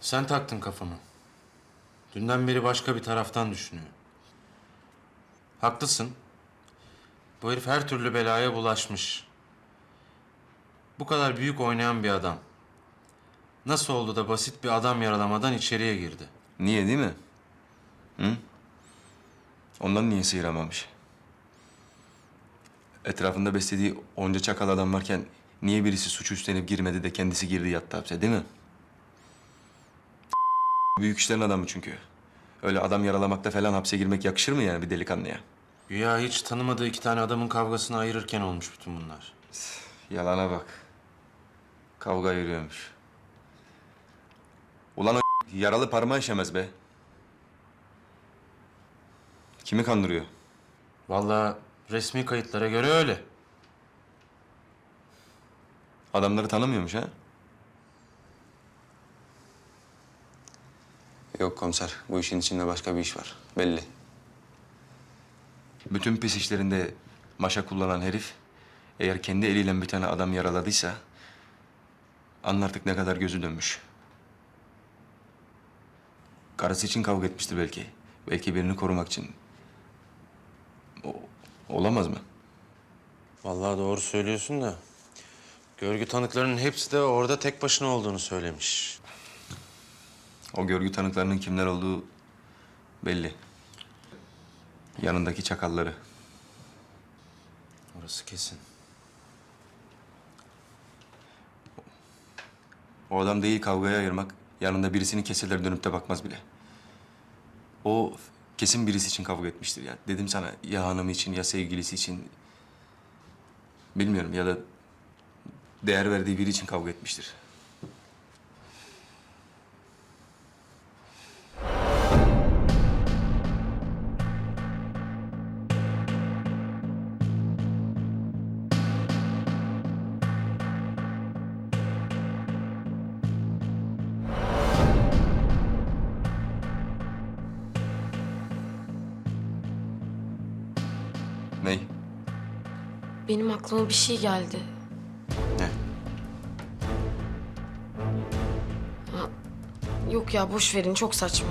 Sen taktın kafamı. Dünden beri başka bir taraftan düşünüyor. Haklısın. Bu herif her türlü belaya bulaşmış. Bu kadar büyük oynayan bir adam. Nasıl oldu da basit bir adam yaralamadan içeriye girdi? Niye değil mi? Hı? Ondan niye sıyıramamış? Etrafında beslediği onca çakal adam varken niye birisi suç üstlenip girmedi de kendisi girdi yattı hapse değil mi? Büyük işlerin adamı çünkü. Öyle adam yaralamakta falan hapse girmek yakışır mı yani bir delikanlıya? Güya hiç tanımadığı iki tane adamın kavgasını ayırırken olmuş bütün bunlar. Yalana bak. Kavga yürüyormuş. Ulan o yaralı parmağı işemez be. Kimi kandırıyor? Vallahi resmi kayıtlara göre öyle. Adamları tanımıyormuş ha? Yok komiser, bu işin içinde başka bir iş var. Belli. Bütün pis işlerinde maşa kullanan herif... ...eğer kendi eliyle bir tane adam yaraladıysa... ...anla artık ne kadar gözü dönmüş. Karısı için kavga etmiştir belki. Belki birini korumak için. O, olamaz mı? Vallahi doğru söylüyorsun da... Görgü tanıklarının hepsi de orada tek başına olduğunu söylemiş. O görgü tanıklarının kimler olduğu belli. Yanındaki çakalları. Orası kesin. O adam değil kavgaya ayırmak. Yanında birisinin keseleri dönüp de bakmaz bile. O kesin birisi için kavga etmiştir ya. Dedim sana ya hanımı için ya sevgilisi için. Bilmiyorum ya da değer verdiği biri için kavga etmiştir. Ney? Benim aklıma bir şey geldi. Ne? Yok ya boş verin çok saçma.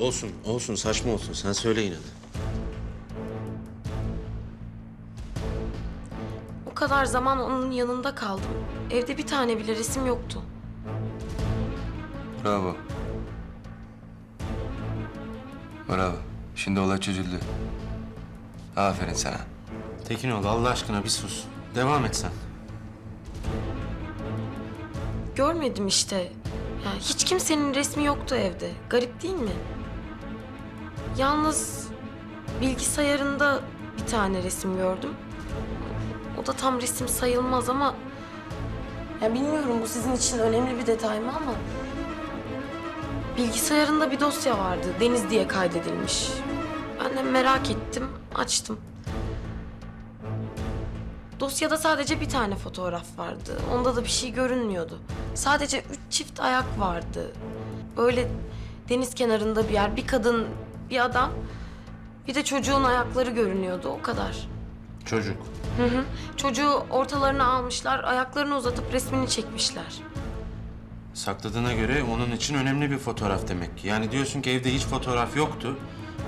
Olsun, olsun. Saçma olsun. Sen söyle yine de. O kadar zaman onun yanında kaldım. Evde bir tane bile resim yoktu. Bravo. Bravo. Şimdi olay çözüldü. Aferin sana. Tekinoğlu Allah aşkına bir sus. Devam et sen. Görmedim işte. Ya hiç kimsenin resmi yoktu evde. Garip değil mi? Yalnız bilgisayarında bir tane resim gördüm. O da tam resim sayılmaz ama... Ya bilmiyorum bu sizin için önemli bir detay mı ama... Bilgisayarında bir dosya vardı. Deniz diye kaydedilmiş. Ben de merak ettim, açtım. Dosyada sadece bir tane fotoğraf vardı. Onda da bir şey görünmüyordu. Sadece üç çift ayak vardı. Böyle deniz kenarında bir yer. Bir kadın, bir adam. Bir de çocuğun ayakları görünüyordu. O kadar. Çocuk. Hı hı. Çocuğu ortalarına almışlar. Ayaklarını uzatıp resmini çekmişler. Sakladığına göre onun için önemli bir fotoğraf demek ki. Yani diyorsun ki evde hiç fotoğraf yoktu.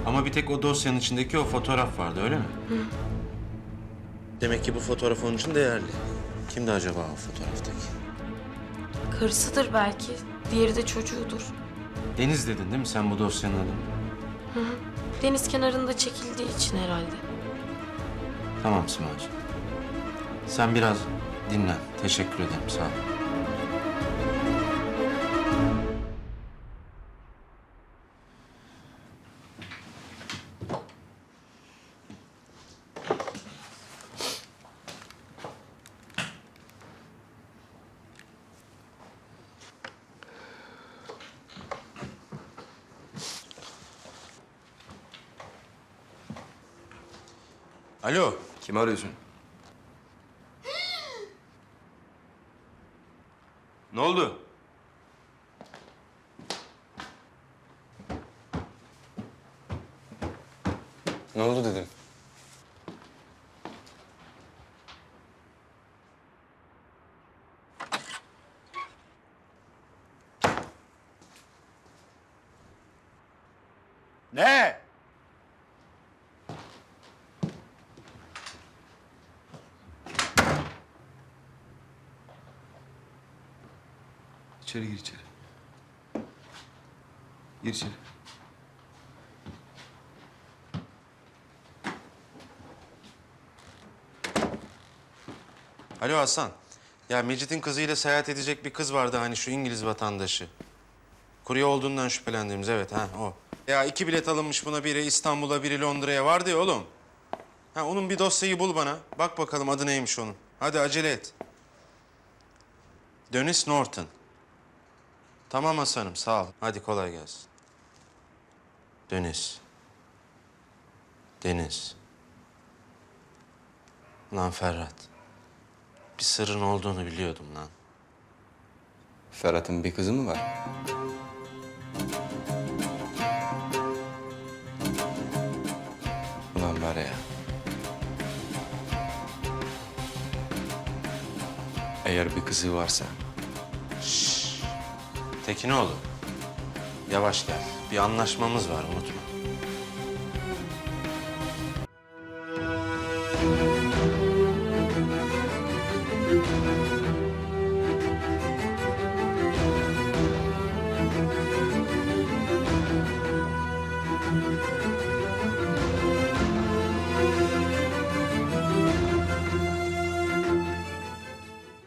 Ama bir tek o dosyanın içindeki o fotoğraf vardı öyle mi? Demek ki bu fotoğraf onun için değerli. Kimdi acaba o fotoğraftaki? Karısıdır belki. Diğeri de çocuğudur. Deniz dedin değil mi sen bu dosyanın adını? Deniz kenarında çekildiği için herhalde. Tamam Simacığım. Sen biraz dinlen. Teşekkür ederim. Sağ ol. Alo. Kimi arıyorsun? ne oldu? Ne oldu dedim. Ne? İçeri gir içeri. Gir içeri. Alo Hasan. Ya Mecit'in kızıyla seyahat edecek bir kız vardı hani şu İngiliz vatandaşı. Kurye olduğundan şüphelendiğimiz evet ha o. Ya iki bilet alınmış buna biri İstanbul'a biri Londra'ya vardı ya oğlum. Ha onun bir dosyayı bul bana. Bak bakalım adı neymiş onun. Hadi acele et. Deniz Norton. Tamam Hasan'ım sağ ol. Hadi kolay gelsin. Deniz. Deniz. Lan Ferhat. Bir sırrın olduğunu biliyordum lan. Ferhat'ın bir kızı mı var? Ulan var ya. Eğer bir kızı varsa Tekinoğlu. Yavaş gel. Bir anlaşmamız var unutma.